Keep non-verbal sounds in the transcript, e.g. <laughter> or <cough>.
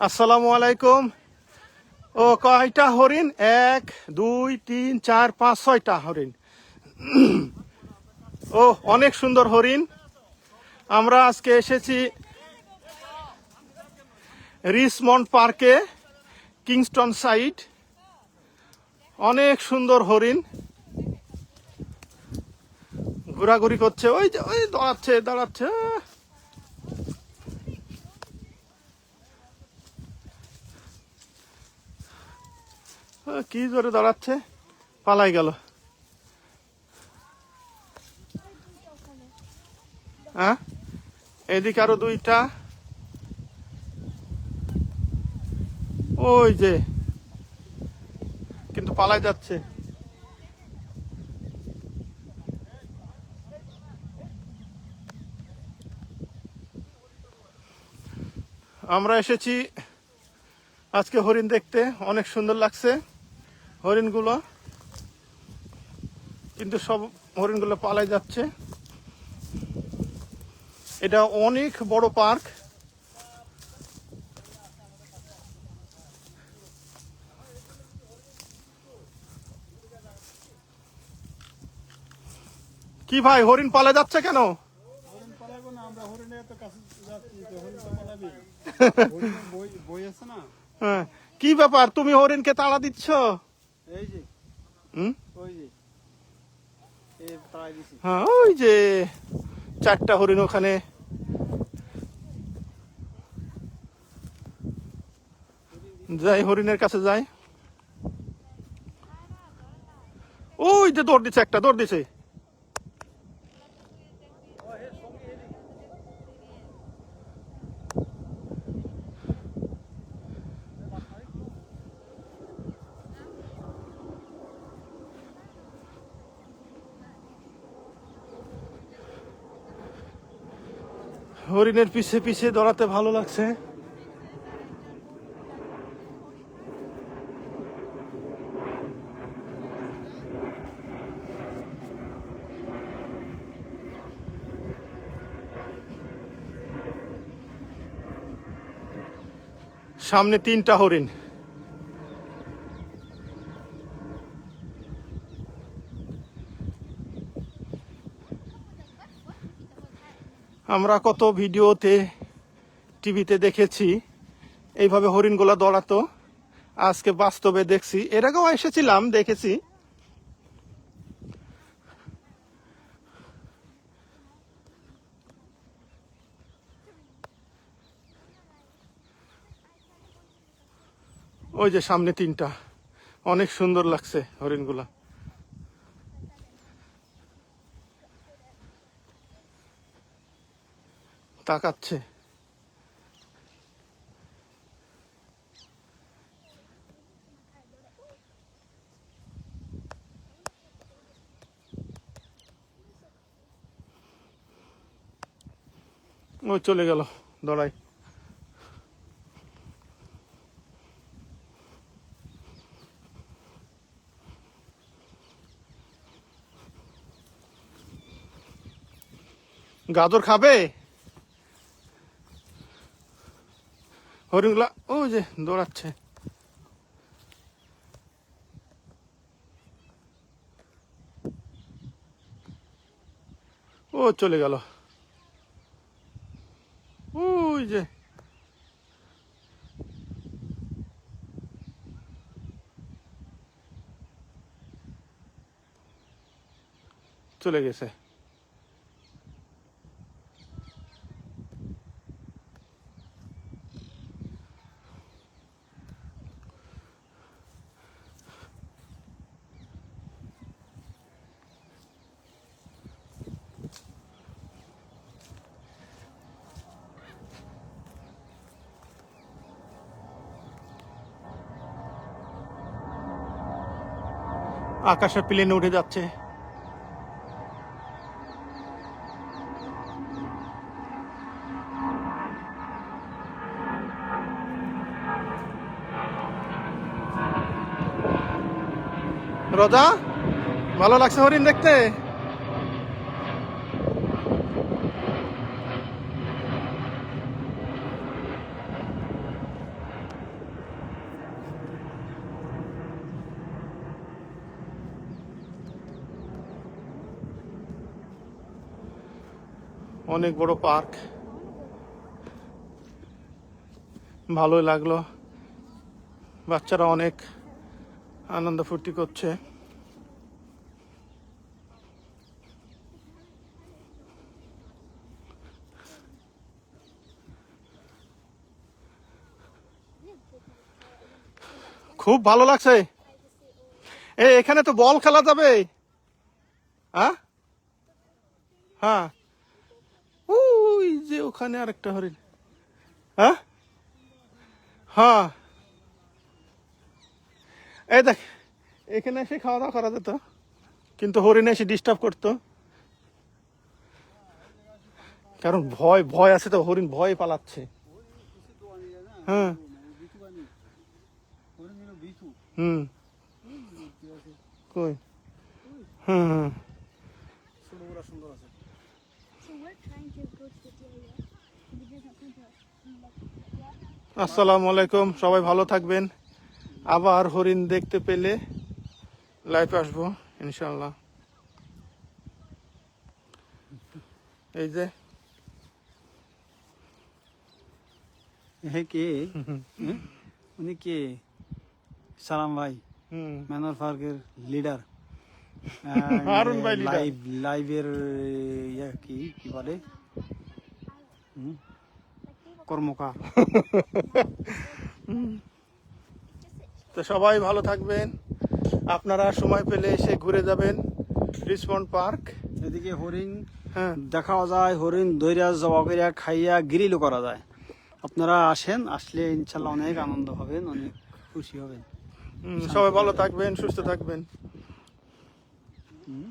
আসসালামু আলাইকুম। ও, কয়টা হরিণ? এক, দুই, তিন, চার, পাঁচ, ছয়টা হরিণ। ও, অনেক সুন্দর হরিণ। আমরা আজকে এসেছি রিসমন্ড পার্কে, কিংস্টন সাইড অনেক সুন্দর হরিণ। ঘোরাঘুরি করছে। ওই যে, ওই দাঁড়াচ্ছে দাঁড়াচ্ছে। কি জোরে দাঁড়াচ্ছে? পালাই গেল। হ্যাঁ এদিকে আরও দুইটা। ওই যে। কিন্তু পালাই যাচ্ছে। আমরা এসেছি আজকে হরিণ দেখতে। অনেক সুন্দর লাগছে। হরিণগুলো। কিন্তু সব হরিণগুলো পালাই যাচ্ছে। এটা অনেক বড় পার্ক। কি ভাই হরিণ পালা যাচ্ছে কেন? <laughs> হ্যাঁ কি ব্যাপার তুমি হরিণকে তাড়া দিচ্ছ? এই যে। হুম? ওই যে। হ্যাঁ ওই যে চারটা হরিণ ওখানে। যাই হরিণের কাছে যাই। ওই যে দৌড় দিচ্ছে একটা দৌড় দিছে। হরিণের পিছে পিছে দৌড়াতে ভালো লাগছে। সামনে তিনটা হরিণ। আমরা কত ভিডিওতে টিভিতে দেখেছি, এইভাবে হরিণগুলা দৌড়াতো। আজকে বাস্তবে দেখছি। এর আগেও এসেছিলাম, দেখেছি। ওই যে সামনে তিনটা। অনেক সুন্দর লাগছে হরিণগুলা। তাকাচ্ছে। ও চলে গেল দড়াই। গাজর খাবে? হরিণগুলা ও যে দৌড়াচ্ছে ও চলে গেল ওই যে চলে গেছে আকাশে প্লেন উঠে যাচ্ছে। রোজা ভালো লাগছে হরিণ দেখতে? অনেক বড় পার্ক। ভালোই লাগল। বাচ্চারা অনেক আনন্দ ফুর্তি করছে। খুব ভালো লাগছে। এ এখানে তো বল খেলা যাবে। হ্যাঁ? হ্যাঁ। যে ওখানে আরেকটা হরিণ। হ্যাঁ? হ্যাঁ। এই দেখ, এখানে এসে খাওয়া দাওয়া করা যেত, কিন্তু হরিণ এসে ডিস্টার্ব করতো। কারণ ভয় ভয় আছে তো, হরিণ ভয় পালাচ্ছে। হ্যাঁ। হুম। কই? হুম হুম। আসসালামু আলাইকুম সবাই ভালো থাকবেন। আবার হরিণ দেখতে পেলে লাইভ আসব ইনশাল্লাহ এই যে। হে কে? হ্যাঁ? উনি কে? সালাম ভাই ম্যানর পার্কের লিডার <laughs> হারুন ভাই leader। লাইভ লাইভের ইয়ে কি কি বলে? কর্মকার। তো সবাই ভালো থাকবেন। আপনারা সময় পেলে এসে ঘুরে যাবেন রিসপন্ড পার্ক। এদিকে হরিণ হ্যাঁ। দেখাও যায় হরিণ দৈরা জবা করিয়া খাইয়া গ্রিলও করা যায়। আপনারা আসেন আসলে ইনশাল্লাহ অনেক আনন্দ হবেন অনেক খুশি হবেন। সবাই ভালো থাকবেন সুস্থ থাকবেন। হুম?